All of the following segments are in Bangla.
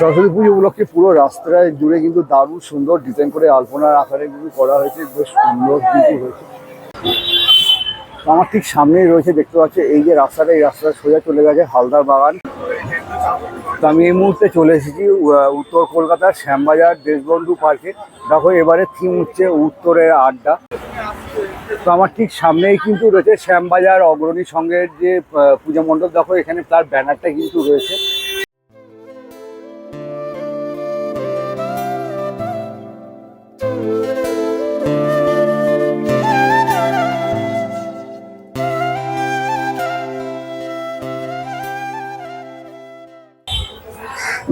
সরস্বতী পুজো উপলক্ষে পুরো রাস্তায় জুড়ে কিন্তু দারুণ সুন্দর ডিজাইন করে আলপনার আকারে কিন্তু করা হয়েছে, বেশ সুন্দর কিন্তু হয়েছে। আমার ঠিক সামনেই রয়েছে, দেখতে পাচ্ছি, এই যে রাস্তাটা, এই রাস্তাটা সোজা চলে গেছে হালদার বাগান। তো আমি এই মুহূর্তে চলে এসেছি উত্তর কলকাতার শ্যামবাজার দেশবন্ধু পার্কে। দেখো, এবারে থিম হচ্ছে উত্তরের আড্ডা। তো আমার ঠিক সামনেই কিন্তু রয়েছে শ্যামবাজার অগ্রণী সংঘের যে পূজা মণ্ডপ। দেখো, এখানে তার ব্যানারটা কিন্তু রয়েছে।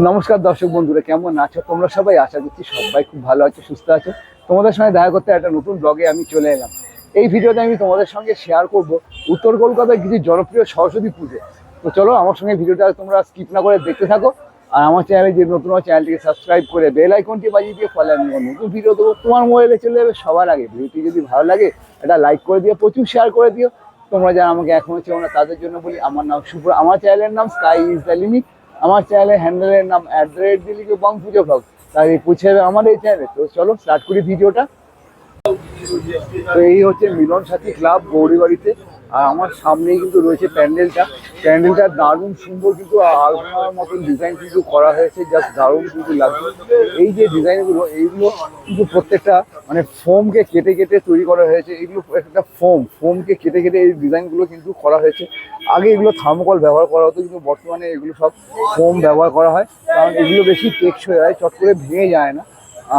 নমস্কার দর্শক বন্ধুরা, কেমন আছো? তোমরা সবাই আশা করছি সবাই খুব ভালো আছো, সুস্থ আছো। তোমাদের সঙ্গে দেখা করতে একটা নতুন ব্লগে আমি চলে এলাম। এই ভিডিওতে আমি তোমাদের সঙ্গে শেয়ার করব উত্তর কলকাতার কিছু জনপ্রিয় সরস্বতী পুজো। তো চলো, আমার সঙ্গে ভিডিওটা তোমরা স্কিপ না করে দেখতে থাকো। আর আমার চ্যানেলে যে নতুন চ্যানেলটিকে সাবস্ক্রাইব করে বেল আইকনটি বাজিয়ে দিয়ে ফলে আমি নতুন ভিডিও দেবো, তোমার মোবাইলে চলে যাবে সবার আগে। ভিডিওটি যদি ভালো লাগে এটা লাইক করে দিও, প্রচুর শেয়ার করে দিও। তোমরা যারা আমাকে এখনও চেও না, তাদের জন্য বলি, আমার নাম শুভ, আমার চ্যানেলের নাম স্কাই ইজ দ্য লিমিট আমার চ্যানেলে হ্যান্ডেলের নাম অ্যাট দ্য রেট দিলিকে বং পুজো ব্লগ তাই পুছে যাবে আমার এই চ্যানেলে তো চলো স্টার্ট করি ভিডিওটা তো এই হচ্ছে মিলন সাথী ক্লাব গৌরীবাড়িতে। আর আমার সামনেই কিন্তু রয়েছে প্যান্ডেলটা। প্যান্ডেলটা দারুণ সুন্দর কিন্তু আলপনার মতন ডিজাইন কিন্তু করা হয়েছে জাস্ট দারুণ কিন্তু লাগছে। এই যে ডিজাইনগুলো এইগুলো কিন্তু প্রত্যেকটা মানে ফোমকে কেটে কেটে তৈরি করা হয়েছে। এগুলো একটা ফোম ফোমকে কেটে কেটে এই ডিজাইনগুলো কিন্তু করা হয়েছে। আগে এগুলো থার্মোকল ব্যবহার করা হতো, কিন্তু বর্তমানে এগুলো সব ফোম ব্যবহার করা হয়। কারণ এগুলো বেশি টেকসই হয়, চট করে ভেঙে যায় না।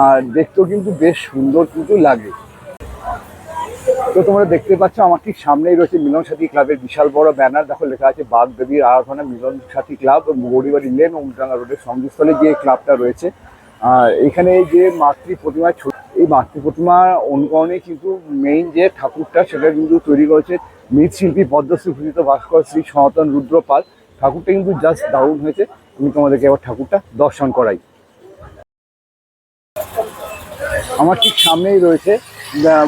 আর দেখতেও কিন্তু বেশ সুন্দর কিন্তু লাগে। তো তোমরা দেখতে পাচ্ছ, আমার ঠিক সামনেই রয়েছে মিলন সাথী ক্লাবের বিশাল বড় ব্যানার। দেখো, লেখা আছে, বাঘ দেবীর আরাধনা মিলন সাথী ক্লাব, গৌরীবাড়ি লেন ওমডাঙ্গা রোডের সঙ্গীস্থলে যে ক্লাবটা রয়েছে। আর এখানে যে মাতৃ প্রতিমা এই মাতৃ প্রতিমার অনুকরণে কিন্তু মেইন যে ঠাকুরটা, সেটা কিন্তু তৈরি করেছে মৃৎশিল্পী পদ্মশ্রী ভূষিত ভাস্কর শ্রী সনাতন রুদ্রপাল। ঠাকুরটা কিন্তু জাস্ট দারুণ হয়েছে। আমি তোমাদেরকে আবার ঠাকুরটা দর্শন করাই। আমার ঠিক সামনেই রয়েছে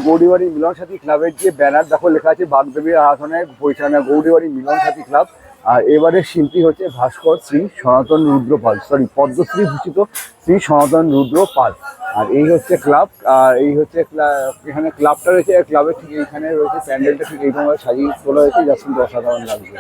গৌরীবাড়ি মিলন সাথী ক্লাবের যে ব্যানার, দেখো লেখা আছে বাগদেবীর আরাধনায় পরিচালনা গৌরীবাড়ি মিলন সাথী ক্লাব। আর এবারে শিল্পী হচ্ছে ভাস্কর শ্রী সনাতন রুদ্র পাল সরি পদ্মশ্রী ভূষিত শ্রী সনাতন রুদ্র পাল। আর এই হচ্ছে ক্লাব, আর এই হচ্ছে এখানে ক্লাবটা রয়েছে ক্লাবের ঠিক এইখানে রয়েছে, প্যান্ডেলটা ঠিক এইভাবে সাজিয়ে তোলা হয়েছে যা কিন্তু অসাধারণ লাগছে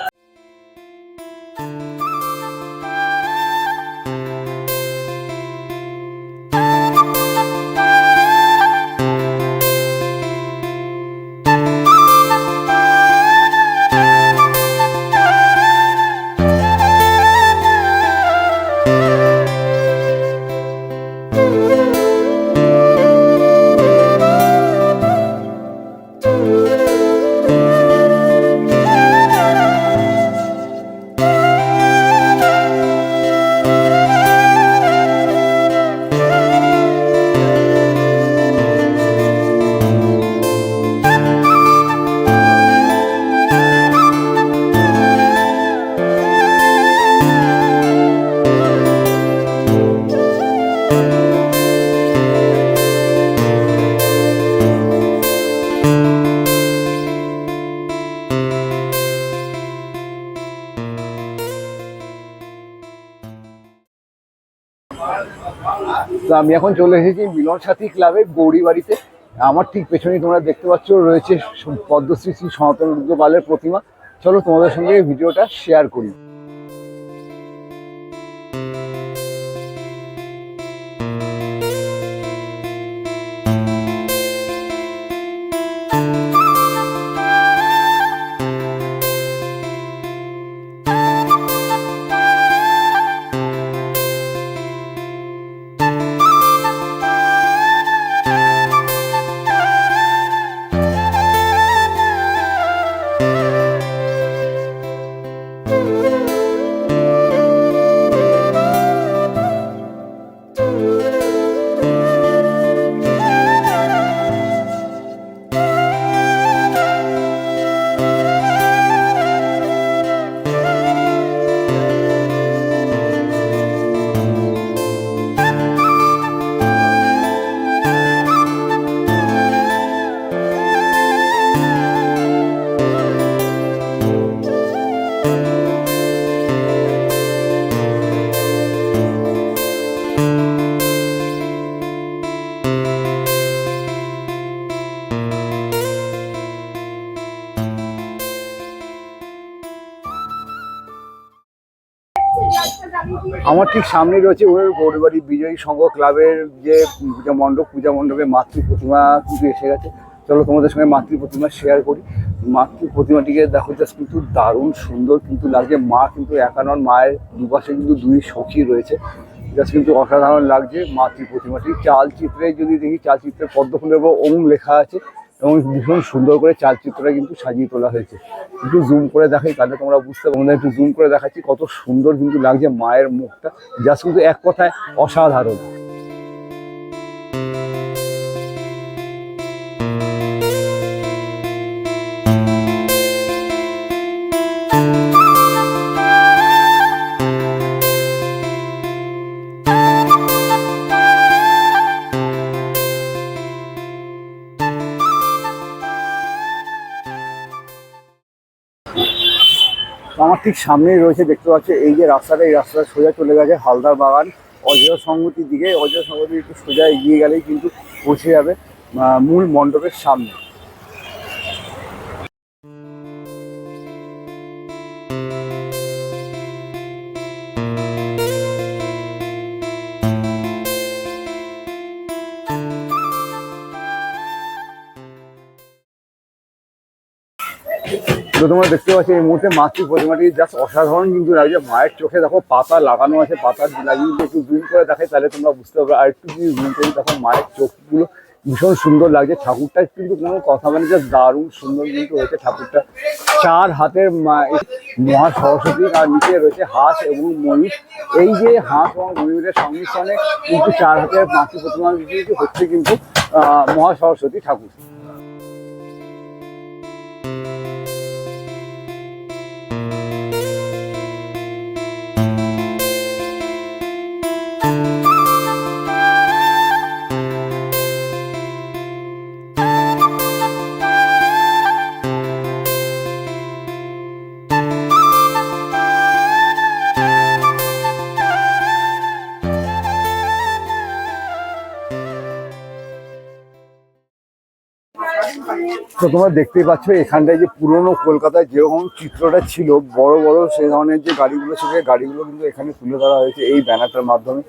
তো আমি এখন চলে এসেছি মিলন সাথী ক্লাবে গৌরী বাড়িতে আমার ঠিক পেছনে তোমরা দেখতে পাচ্ছ, রয়েছে পদ্মশ্রী শ্রী সনাতন রুদ্রপালের প্রতিমা। চলো তোমাদের সঙ্গে ভিডিওটা শেয়ার করি। আমার ঠিক সামনে রয়েছে ওর গৌরবাড়ি বিজয়ী সংঘ ক্লাবের যে পূজা মণ্ডপ, পূজা মণ্ডপে মাতৃ প্রতিমা কিন্তু এসে গেছে। চলো তোমাদের সঙ্গে মাতৃ প্রতিমা শেয়ার করি। মাতৃ প্রতিমাটিকে দেখো জাস্ট কিন্তু দারুণ সুন্দর কিন্তু লাগছে। মা কিন্তু একানন মায়ের দুপাশে কিন্তু দুই সখী রয়েছে। জাস্ট কিন্তু অসাধারণ লাগছে মাতৃ প্রতিমাটি। চালচিত্রে যদি দেখি, চালচিত্রে পদ্মফুলের উপর ওম লেখা আছে। এবং ভীষণ সুন্দর করে চালচিত্রটা কিন্তু সাজিয়ে তোলা হয়েছে। একটু জুম করে দেখাই, তাহলে তোমরা বুঝতে পারব। একটু জুম করে দেখাচ্ছি কত সুন্দর কিন্তু লাগছে মায়ের মুখটা। জাস্ট কিন্তু এক কথায় অসাধারণ। ঠিক সামনেই রয়েছে, দেখতে পাচ্ছি, এই যে রাস্তাটা, এই রাস্তাটা সোজা চলে গেছে হালদার বাগান। অজয় সংগতির দিকে, অজয় সংগতি একটু সোজা এগিয়ে গেলেই কিন্তু পৌঁছে যাবে মূল মণ্ডপের সামনে। তো তোমরা দেখতে পাচ্ছ, এই মুহূর্তে মাতৃ প্রতিমাটি জাস্ট অসাধারণ কিন্তু লাগছে। মায়ের চোখে দেখো পাতা লাগানো আছে পাতা লাগিয়ে একটু জুম করে দেখাই, তাহলে তোমরা বুঝতে পারবে। আর একটু যদি জুম করি তখন মায়ের চোখগুলো ভীষণ সুন্দর লাগছে। ঠাকুরটা কিন্তু কোনো কথা মানে জাস্ট দারুণ সুন্দর কিন্তু হয়েছে ঠাকুরটা। চার হাতের মহা সরস্বতী আর নিচে রয়েছে হাঁস এবং ময়ূর। এই যে হাঁস এবং ময়ূরের সংমিশ্রণে কিন্তু চার হাতের মাতৃ প্রতিমা হচ্ছে কিন্তু মহা সরস্বতী ঠাকুর। তো তোমরা দেখতেই পাচ্ছ, এখানটায় যে পুরনো কলকাতায় যেরকম চিত্রটা ছিল, বড় বড় সেই ধরনের যে গাড়িগুলো ছিল গাড়িগুলো কিন্তু এখানে তুলে ধরা হয়েছে এই ব্যানারটার মাধ্যমে।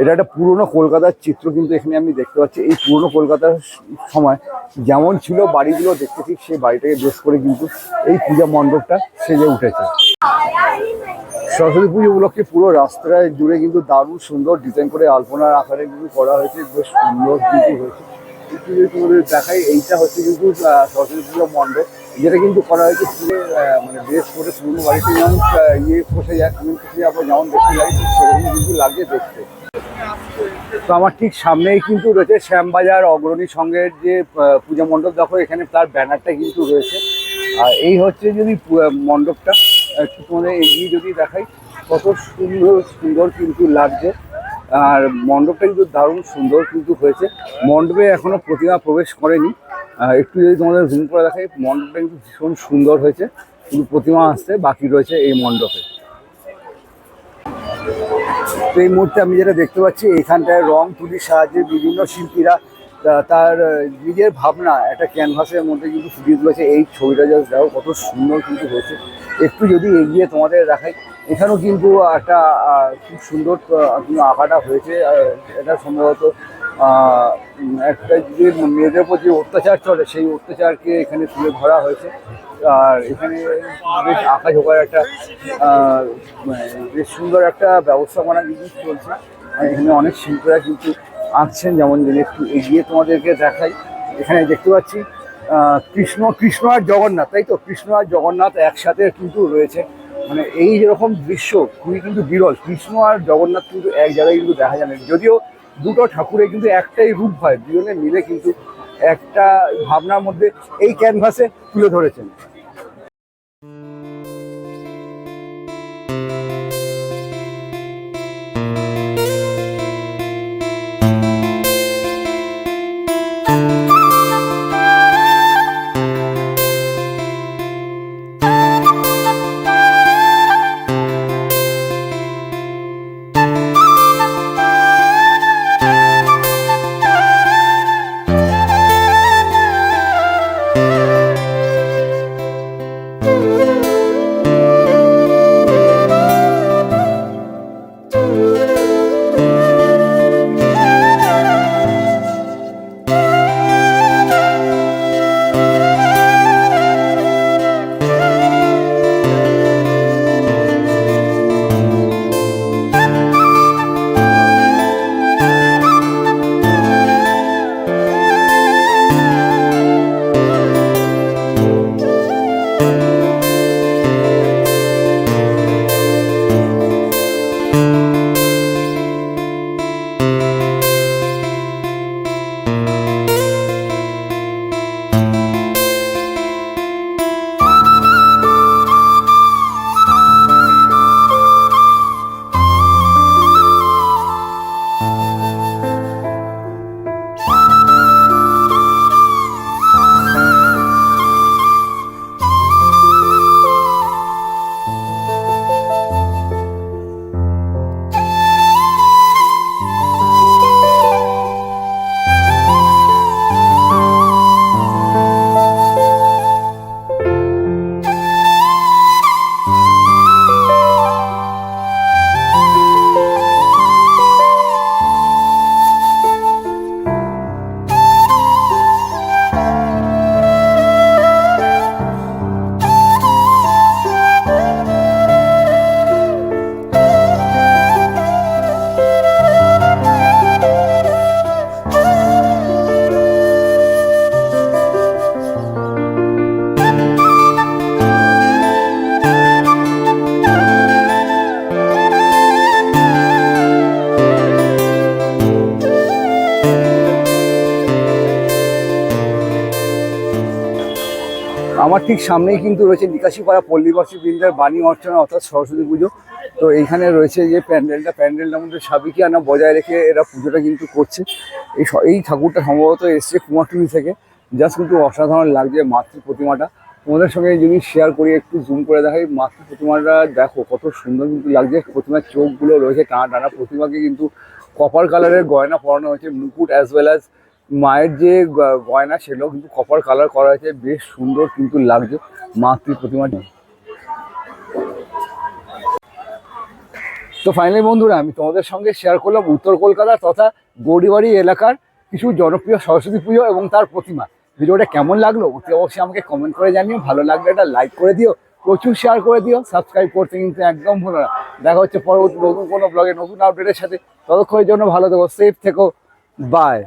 এটা একটা পুরনো কলকাতার চিত্র কিন্তু এখানে আমি দেখতে পাচ্ছি। এই পুরনো কলকাতার সময় যেমন ছিল বাড়িগুলো দেখতে ঠিক সেই বাড়িটাকে বেশ করে কিন্তু এই পূজা মণ্ডপটা সেজে উঠেছে। সরস্বতী পুজো উপলক্ষে পুরো রাস্তায় জুড়ে কিন্তু দারুণ সুন্দর ডিজাইন করে আলপনার আকারে কিন্তু করা হয়েছে, বেশ সুন্দর কিন্তু হয়েছে। একটু যদি দেখাই, এইটা হচ্ছে কিন্তু সরস্বতী পুজো মণ্ডপ। যেটা কিন্তু করা হয়েছে পুরো মানে বেশ করে পুরনো বাড়িতে যেমন ইয়ে বসে যায় যাব যেমন দেখতে লাগে সেরকম কিন্তু লাগে দেখতে। তো আমার ঠিক সামনেই কিন্তু রয়েছে শ্যামবাজার অগ্রণী সংঘের যে পূজা মণ্ডপ। দেখো, এখানে তার ব্যানারটা কিন্তু রয়েছে। আর এই হচ্ছে যদি মণ্ডপটা। একটু তোমাদের এগিয়ে যদি দেখাই, কত সুন্দর সুন্দর কিন্তু লাগছে। আর মণ্ডপটা কিন্তু দারুণ সুন্দর কিন্তু হয়েছে। মণ্ডপে এখনও প্রতিমা প্রবেশ করেনি। একটু যদি তোমাদের জুম করে দেখাই, মণ্ডপটা কিন্তু ভীষণ সুন্দর হয়েছে। কিন্তু প্রতিমা আসতে বাকি রয়েছে এই মণ্ডপে। তো এই মুহূর্তে আমি যেটা দেখতে পাচ্ছি, এখানটায় রং তুলির সাহায্যে বিভিন্ন শিল্পীরা তার নিজের ভাবনা, একটা ক্যানভাসের মধ্যে কিন্তু ফুটিয়ে তুলেছে এই ছবিটা জাস্ট, দেখো কত সুন্দর কিন্তু হয়েছে। একটু যদি এগিয়ে তোমাদের দেখাই, এখানেও কিন্তু একটা খুব সুন্দর আঁকাটা হয়েছে এটা সম্ভবত একটা যে মেয়েদের উপর যে অত্যাচার চলে, সেই অত্যাচারকে এখানে তুলে ধরা হয়েছে। আর এখানে বেশ আঁকা ঝোঁকার একটা মানে বেশ সুন্দর একটা ব্যবস্থাপনা কিন্তু চলছে। এখানে অনেক শিল্পীরা কিন্তু আঁকছেন যেমন একটু এগিয়ে তোমাদেরকে দেখাই। এখানে দেখতে পাচ্ছি কৃষ্ণ কৃষ্ণ আর জগন্নাথ, তাই তো? কৃষ্ণ আর জগন্নাথ একসাথে কিন্তু রয়েছে। মানে এই যেরকম দৃশ্য, খুবই কিন্তু বিরল। কৃষ্ণ আর জগন্নাথ কিন্তু এক জায়গায় কিন্তু দেখা যায় না। যদিও দুটো ঠাকুরে কিন্তু একটাই রূপ হয়, দুজনে মিলে কিন্তু একটা ভাবনার মধ্যে এই ক্যানভাসে তুলে ধরেছেন। ঠিক সামনেই কিন্তু রয়েছে নিকাশিপাড়া পল্লীবাসী বৃন্দের বাণী অর্চনা অর্থাৎ সরস্বতী পুজো। তো এইখানে রয়েছে যে প্যান্ডেলটা, প্যান্ডেলটার মধ্যে সাবিকি আনা বজায় রেখে এরা পুজোটা কিন্তু করছে। এই এই ঠাকুরটা সম্ভবত এসছে কুমারটুলি থেকে। জাস্ট কিন্তু অসাধারণ লাগছে মাতৃ প্রতিমাটা। তোমাদের সঙ্গে যদি শেয়ার করি, একটু জুম করে দেখাই। মাতৃ প্রতিমাটা দেখো, কত সুন্দর কিন্তু লাগছে। প্রতিমার চোখগুলো রয়েছে টানা টানা প্রতিমাকে কিন্তু কপার কালারের গয়না পরানো হয়েছে, মুকুট অ্যাজ ওয়েল অ্যাজ মায়ের যে গয়না সেগুলো কিন্তু কপার কালার করা হয়েছে, বেশ সুন্দর কিন্তু লাগছে মাতৃ প্রতিমাটি তো ফাইনালি বন্ধুরা, আমি তোমাদের সঙ্গে শেয়ার করলাম উত্তর কলকাতা তথা গৌরীবাড়ি এলাকার কিছু জনপ্রিয় সরস্বতী পুজো এবং তার প্রতিমা। ভিডিওটা কেমন লাগল অতি অবশ্যই আমাকে কমেন্ট করে জানিও। ভালো লাগলে একটা লাইক করে দিও, প্রচুর শেয়ার করে দিও। সাবস্ক্রাইব করতে কিন্তু একদম ভুলো না। দেখা হচ্ছে পরবর্তী নতুন কোনো ব্লগে নতুন আপডেটের সাথে। ততক্ষণের জন্য ভালো থেকো সেফ থেকো। বাই